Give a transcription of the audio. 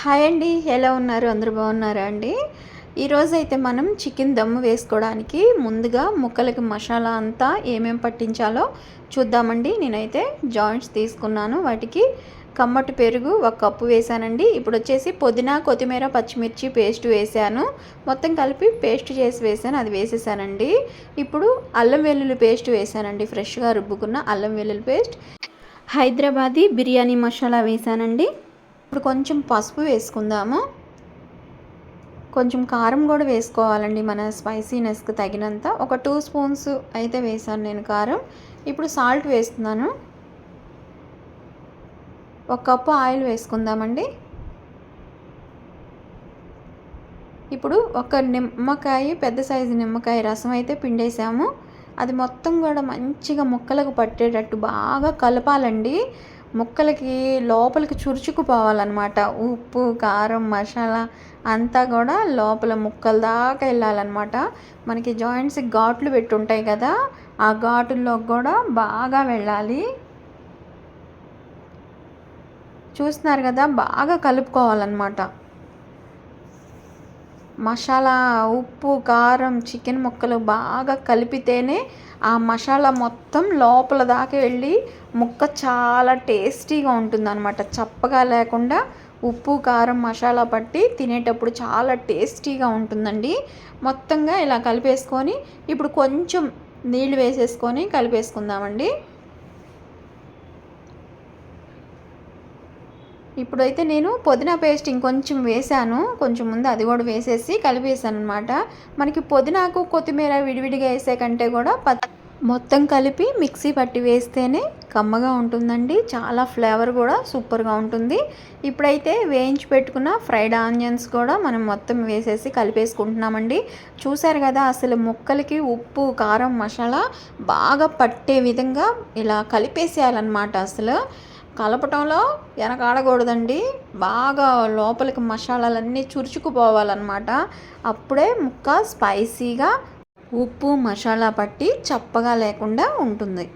Hi అండి ఎలా ఉన్నారు? అందరూ బాగున్నారా అండి? ఈరోజు అయితే మనం చికెన్ దమ్ము వేసుకోవడానికి ముందుగా ముక్కలకి మసాలా అంతా ఏమేం పట్టించాలో చూద్దామండి. నేనైతే జాయింట్స్ తీసుకున్నాను. వాటికి కమ్మటి పెరుగు ఒక కప్పు వేసానండి ఇప్పుడు వచ్చేసి పుదీనా కొత్తిమీర పచ్చిమిర్చి పేస్ట్ వేసాను మొత్తం కలిపి పేస్ట్ చేసి వేసాను అది వేసేసానండి. ఇప్పుడు అల్లం వెల్లుల్లి పేస్ట్ వేసానండి ఫ్రెష్గా రుబ్బుకున్న అల్లం వెల్లుల్లి పేస్ట్. హైదరాబాదీ బిర్యానీ మసాలా వేసానండి ఇప్పుడు కొంచెం పసుపు వేసుకుందాము. కొంచెం కారం కూడా వేసుకోవాలండి మన స్పైసీనెస్కి తగినంత. ఒక టూ స్పూన్స్ అయితే వేసాను నేను కారం. ఇప్పుడు సాల్ట్ వేస్తున్నాను. ఒక కప్పు ఆయిల్ వేసుకుందామండి. ఇప్పుడు ఒక నిమ్మకాయ పెద్ద సైజు నిమ్మకాయ రసం అయితే పిండేసాము. అది మొత్తం కూడా మంచిగా ముక్కలకు పట్టేటట్టు బాగా కలపాలండి. ముక్కలకి లోపలికి చురుచుకుపోవాలన్నమాట. ఉప్పు కారం మసాలా అంతా కూడా లోపల ముక్కల దాకా వెళ్ళాలన్నమాట. మనకి జాయింట్స్కి ఘాట్లు పెట్టి ఉంటాయి కదా ఆ ఘాటుల్లో కూడా బాగా వెళ్ళాలి. చూస్తున్నారు కదా బాగా కలుపుకోవాలన్నమాట. మసాలా ఉప్పు కారం చికెన్ ముక్కలు బాగా కలిపితేనే ఆ మసాలా మొత్తం లోపల దాకా వెళ్ళి ముక్క చాలా టేస్టీగా ఉంటుందన్నమాట. చప్పగా లేకుండా ఉప్పు కారం మసాలా పట్టి తినేటప్పుడు చాలా టేస్టీగా ఉంటుందండి. మొత్తంగా ఇలా కలిపేసుకొని ఇప్పుడు కొంచెం నీళ్ళు వేసేసుకొని కలిపేసుకుందామండి. ఇప్పుడైతే నేను పుదీనా పేస్ట్ ఇంకొంచెం వేసాను కొంచెం ముందు అది కూడా వేసేసి కలిపేసాను అనమాట మనకి పుదీనాకు కొత్తిమీర విడివిడిగా వేసే కంటే కూడా మొత్తం కలిపి మిక్సీ పట్టి వేస్తేనే కమ్మగా ఉంటుందండి. చాలా ఫ్లేవర్ కూడా సూపర్గా ఉంటుంది. ఇప్పుడైతే వేయించి పెట్టుకున్న ఫ్రైడ్ ఆనియన్స్ కూడా మనం మొత్తం వేసేసి కలిపేసుకుంటున్నామండి. చూసారు కదా అసలు ముక్కలకి ఉప్పు కారం మసాలా బాగా పట్టే విధంగా ఇలా కలిపేసేయాలన్నమాట అసలు. కలపటంలో వెనకాడకూడదండి బాగా లోపలికి మసాలాలన్నీ చురుచుకుపోవాలన్నమాట. అప్పుడే ముక్క స్పైసీగా ఉప్పు మసాలా పట్టి చప్పగా లేకుండా ఉంటుంది.